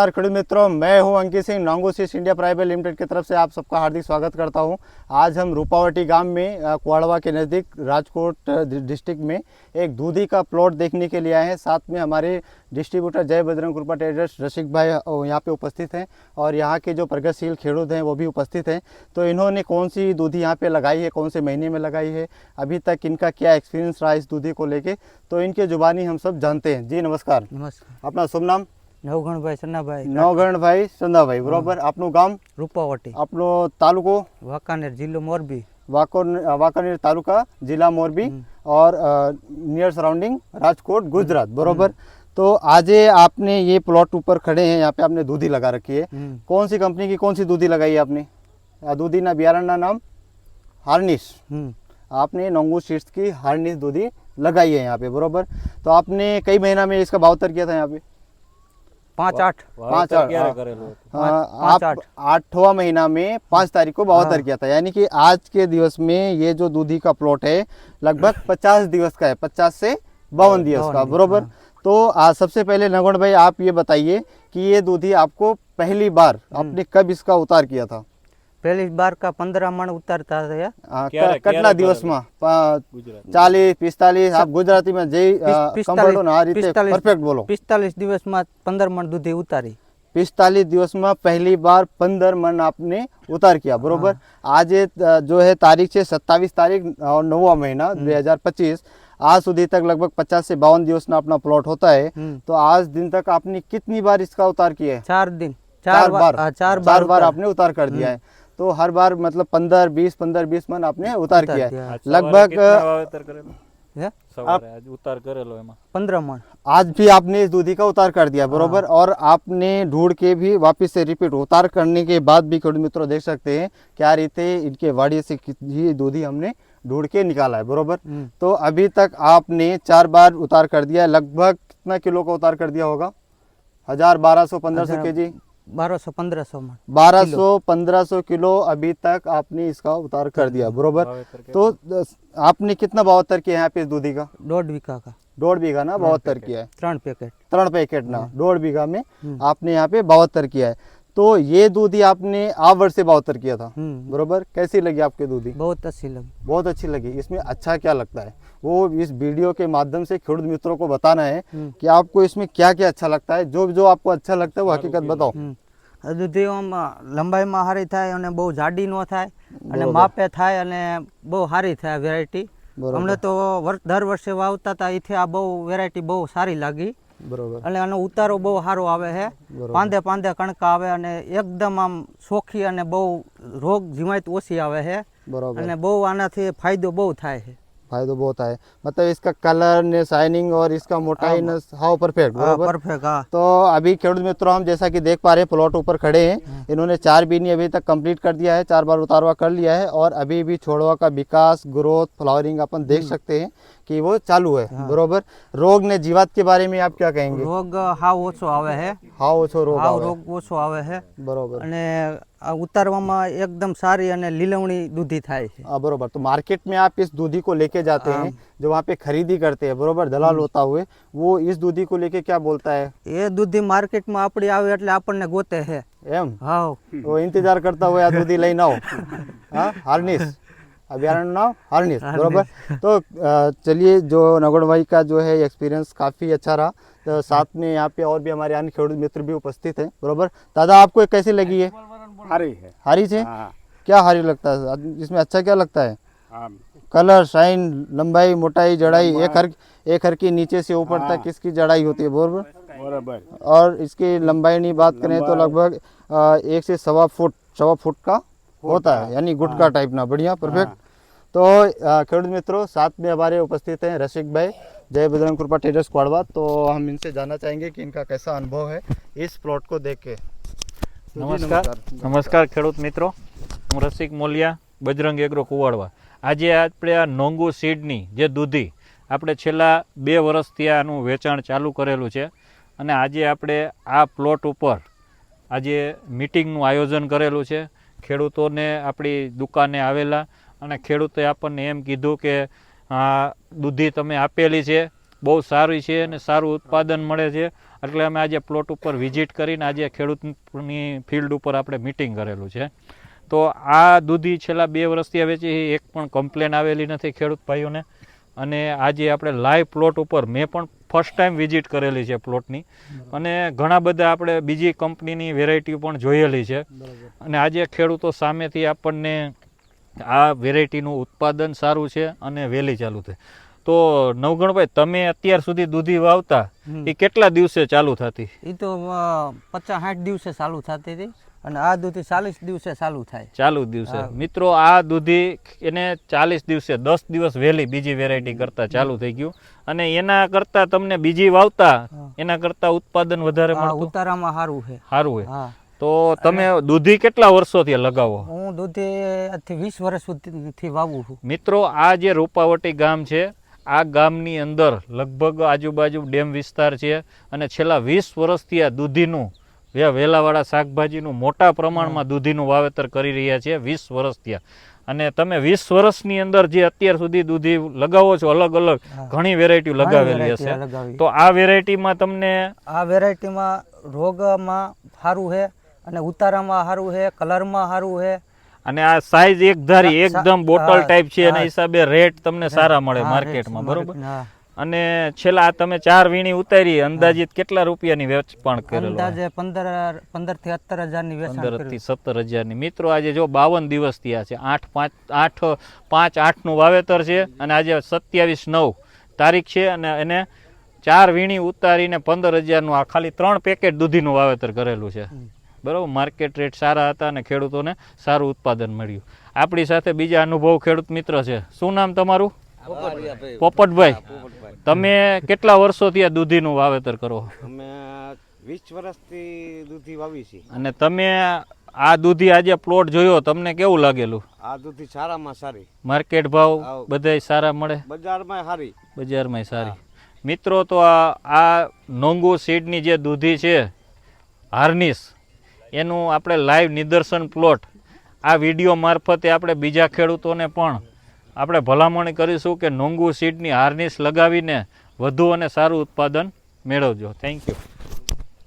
नमस्कार खेडूत मित्रों मैं हूँ अंकित सिंह नांगोसिस इंडिया प्राइवेट लिमिटेड की तरफ़ से आप सबका हार्दिक स्वागत करता हूँ। आज हम रूपावटी गाँव में कुआड़वा के नज़दीक राजकोट डिस्ट्रिक्ट में एक दूधी का प्लॉट देखने के लिए आए हैं। साथ में हमारे डिस्ट्रीब्यूटर जय बजरंग कृपा ट्रेडर्स रसिक भाई यहाँ पे उपस्थित हैं और यहाँ के जो प्रगतिशील खेड़ हैं वो भी उपस्थित हैं। तो इन्होंने कौन सी दूधी यहाँ पर लगाई है कौन से महीने में लगाई है अभी तक इनका क्या एक्सपीरियंस रहा इस दूधी को लेके? तो इनके जुबानी हम सब जानते हैं। जी नमस्कार। नमस्कार। अपना शुभ नाम? નવગણભાઈ સન્નાભાઈ નવગણભાઈ સંદાભાઈ બરોબર આપનું ગામ રૂપાવટી આપનો તાલુકો વાંકાનેર જિલ્લો મોરબી વાકોર વાંકાનેર તાલુકા જિલ્લા મોરબી और नियर सराउंडिंग राजकोट गुजरात बरोबर तो आज आपने ये प्लॉट ऊपर खड़े हैं यहाँ पे आपने दूधी लगा रखी है હમ. कौन सी कंपनी की कौन सी दूधी लगाई है आपने आ, दूधी ना बियारण ना नाम हार्निश હમ. आपने नोंगू सीड्स की हार्निश दूधी लगाई है यहाँ पे बरोबर तो आपने कई महीना में इसका भावतर किया था यहाँ पे પાંચ આઠ पाँच आठ हाँ। पाँच- आठ पाँच आप आठवा महीना में पाँच तारीख को बवातर हाँ। किया था यानी कि आज के दिवस में ये जो दूधी का प्लॉट है लगभग पचास दिवस का है पचास से बावन दिवस का बरोबर हाँ। तो आज सबसे पहले नगुण भाई आप ये बताइए कि ये दूधी आपको पहली बार हम्म। आपने कब इसका उतार किया था पहली बार का पंद्रह मन उतरता कितना दिवस में चालीस पिस्तालीस आप गुजराती में जी पिस्तालीस परफेक्ट बोलो पिस्तालीस दिवस में पंद्रह मन दूधी उतारी पिस्तालीस दिवस में पहली बार पंद्रह मन आपने उतार किया बरोबर आज जो है तारीख से सत्तावीस तारीख और नवा महीना 2025 आज सुधी तक लगभग पचास से बावन दिवस में अपना प्लॉट होता है तो आज दिन तक आपने कितनी बार इसका उतार किया है चार दिन चार, बार, चार, बार, बार आपने उतार कर दिया है तो हर बार मतलब पंद्रह बीस पंद्रह बीस मन आपने उतार, किया है। अच्छा, लगभग उतार करेलो एमा। पंद्रह मन। आज भी आपने इस दूधी का उतार कर दिया हाँ। बरोबर? और आपने ढूंढ के भी वापस से रिपीट उतार करने के बाद भी कड़ी मित्रों देख सकते हैं क्या रीते इनके वाड़ी से ये दूधी हमने ढूंढ के निकाला है बरोबर? हम्म। तो अभी तक आपने चार बार उतार कर दिया लगभग कितना किलो का उतार कर दिया होगा? हज़ार बारह सौ पंद्रह सौ के जी बारह सौ बारह सौ पंद्रह सौ किलो अभी तक आपने इसका उतार कर दिया हम्म। बरोबर? तो आपने कितना बहत्तर किया यहाँ पे दूधी का? डोड बीघा का। डोड बीघा ना बहत्तर किया है। त्रन पैकेट। त्रन पैकेट ना हम्म। डोड बीघा में हम्म। आपने यहाँ पे बहत्तर किया है। तो ये दूधी आपने आ वर्ष से बहत्तर किया था હમ बरोबर कैसी लगी आपकी दूधी बहुत अच्छी लगी बहुत अच्छी लगी इसमें अच्छा क्या लगता है वो इस वीडियो के माध्यम से खेडूत मित्रों को बताना है હમ. कि आपको इसमें क्या क्या अच्छा लगता है जो जो आपको अच्छा लगता है वो हकीकत बताओ હમ. આ દૂધી આમ લંબાઈમાં સારી થાય અને બહુ જાડી ન થાય અને બરોબર. માપે થાય અને બહુ સારી થાય વેરાયટી બરોબર. અમને તો વર- દર વર્ષે વાવતા હતા એથી આ બહુ વેરાયટી બહુ સારી લાગી बरोबर અને આનો ઉતારો બહુ સારો આવે છે બરોબર. પાંદે પાંદે કણકા આવે અને એકદમ આમ સોખી અને બહુ રોગ જીવાત ઓછી આવે છે बरोबर અને બહુ આનાથી ફાયદો બહુ થાય છે फायदा बहुत है मतलब इसका कलर ने शाइनिंग और इसका मोटाई ने हाउ परफेक्ट હા बरोबर પરફેક્ટ હા तो अभी खेडूत मित्रों हम जैसा कि देख पा रहे हैं प्लॉट ऊपर खड़े हैं इन्होंने चार बीनी अभी तक कंप्लीट कर दिया है चार बार उतारवा कर लिया है और अभी भी छोड़वा का विकास ग्रोथ फ्लावरिंग अपन देख सकते हैं कि वो चालू है बरोबर रोग ने जीवात के बारे में आप क्या कहेंगे રોગ હાવ ઓછો આવે છે हाउ ओछो रोग હાવ आवे? રોગ ઓછો આવે છે बरोबर અને આ ઉતારવામાં એકદમ સારી અને લીલવણી દૂધી થાય છે हाँ बरोबर तो मार्केट में आप इस दूधी को लेके जाते हैं जो वहाँ पे खरीदी करते हैं बरोबर दलाल होता हुए वो इस दूधी को लेके क्या बोलता है એ દૂધી માર્કેટમાં આપણી આવે એટલે આપણને ગોતે છે एम હાવ वो इंतजार करता हुआ आ दूधी लेना हो हाँ हार्निस अभ्यारण्य नाम हार्निस बरोबर? तो चलिए जो नगड़ भाई का जो है एक्सपीरियंस काफ़ी अच्छा रहा। तो साथ में यहाँ पे और भी हमारे अन्य खेडूत मित्र भी उपस्थित हैं बरोबर? दादा आपको कैसी लगी है? हरी है। हारी से? हाँ। क्या हारी लगता है? इसमें अच्छा क्या लगता है? हाँ। कलर शाइन लंबाई मोटाई जड़ाई एक हर एक हर की नीचे से ऊपर तक किसकी जड़ाई होती है बरोबर? बराबर। और इसकी लंबाई नहीं बात करें तो लगभग एक से सवा फुट सवा फुट का होता है यानी गुटका टाइप ना बढ़िया परफेक्ट तो अ, खेडूत मित्रों साथ में हमारे उपस्थित हैं रसिक भाई जय बजरंग कृपा ट्रेडर्स क्वाड़वा तो हम इनसे जानना चाहेंगे कि इनका कैसा अनुभव है इस प्लॉट को देख के तो जी, નમસ્કાર નમસ્કાર ખેડૂત મિત્રો હું રસિક મોલિયા બજરંગ એગ્રો કુવાડવા આજે આપણે આ નોંગુ સીડની જે દૂધી આપણે છેલ્લા બે વર્ષથી આનું વેચાણ ચાલુ કરેલું છે અને આજે આપણે આ પ્લોટ ઉપર આજે મિટિંગનું આયોજન કરેલું છે ખેડૂતોને આપણી દુકાને આવેલા અને ખેડૂતે આપણને એમ કીધું કે આ દૂધી તમે આપેલી છે બહુ સારી છે અને સારું ઉત્પાદન મળે છે. એટલે અમે આજે પ્લોટ ઉપર વિઝિટ કરીને આજે ખેડૂતની ફિલ્ડ ઉપર આપણે મિટિંગ કરેલું છે. તો આ દૂધી છેલ્લા બે વર્ષથી વેચી એક પણ કમ્પ્લેન આવેલી નથી ખેડૂત ભાઈઓને. અને આજે આપણે લાઈવ પ્લોટ ઉપર મેં પણ ફર્સ્ટ ટાઈમ વિઝિટ કરેલી છે પ્લોટની. અને ઘણા બધા આપણે બીજી કંપનીની વેરાયટી પણ જોયેલી છે. અને આજે ખેડૂતો સામેથી આપણને આ વેરાયટીનું ઉત્પાદન સારું છે અને વહેલી ચાલુ થાય. તો નવગણભાઈ તમે અત્યાર સુધી દૂધી વાવતા એ કેટલા દિવસે ચાલુ થતી? એ તો પચાસ સાઠ દિવસે ચાલુ થતી હતી અને આ દૂધી ચાલીસ દિવસે ચાલુ થાય. ચાલુ દિવસે. મિત્રો આ દૂધી એને ચાલીસ દિવસે દસ દિવસ વહેલી બીજી વેરાયટી કરતા ચાલુ થઈ ગયું. અને એના કરતા તમને બીજી વાવતા એના કરતા ઉત્પાદન વધારે ઉતારામાં સારું છે. સારું હોય તો તમે દૂધી કેટલા વર્ષોથી લગાવો? હું દૂધી આજથી વીસ વર્ષ સુધીથી વાવું છું. મિત્રો આ જે રૂપાવટી ગામ છે આ ગામની અંદર લગભગ આજુબાજુ ડેમ વિસ્તાર છે અને છેલ્લા વીસ વર્ષથી આ દૂધીનું વ્યા વેલાવાળા શાકભાજીનું મોટા પ્રમાણમાં દૂધીનું વાવેતર કરી રહ્યા છે વીસ વર્ષ ત્યાં અને તમે વીસ વર્ષની અંદર જે અત્યાર સુધી દૂધી લગાવો છો અલગ અલગ ઘણી વેરાયટી લગાવેલી હશે. તો આ વેરાયટીમાં તમને આ વેરાયટીમાં રોગમાં સારું છે. અને ઉતારામાં સારું છે કલરમાં સારું છે. અને આ સાઈઝ એક ધારી એકદમ બોટલ ટાઈપ છે એના હિસાબે રેટ તમને સારા મળે માર્કેટમાં બરોબર? અને છેલ્લા તમે ચાર વીણી ઉતારી અંદાજિત કેટલા રૂપિયાની વેચપણ કરેલો અંદાજે પંદર પંદરથી સત્તર હજારની વેચાણ પંદર કર્યું. થી સત્તર હજારની. મિત્રો આજે જો બાવન દિવસ થયા છે આઠ પાંચ આઠ પાંચ આઠનું વાવેતર છે અને આજે સત્યાવીસ નવ તારીખ છે અને એને ચાર વીણી ઉતારીને પંદર હજારનું આ ખાલી ત્રણ પેકેટ દૂધીનું વાવેતર કરેલું છે. બરાબર? માર્કેટ રેટ સારા હતા અને ખેડૂતોને સારું ઉત્પાદન મળ્યું. આપણી સાથે બીજા અનુભવ ખેડૂત મિત્ર છે. શું નામ તમારું? પોપટભાઈ. તમે કેટલા વર્ષોથી આ દૂધીનું વાવેતર કરો અમે વીસ વર્ષથી દૂધી વાવી છે અને તમે આ દૂધી આજે પ્લોટ જોયો તમને કેવું લાગેલું? આ દૂધી સારામાં સારી. માર્કેટ ભાવ. બધાય સારા મળે? બજારમાં સારી બજારમાં સારી. મિત્રો તો આ આ નોંગુ સીડની જે દૂધી છે હાર્નિસ એનું આપણે લાઈવ નિદર્શન પ્લોટ આ વીડિયો મારફતે આપણે બીજા ખેડૂતોને પણ આપણે ભલામણ કરીશું કે નોંગુ સીડની હાર્નિસ લગાવીને વધુ અને સારું ઉત્પાદન મેળવજો. Thank you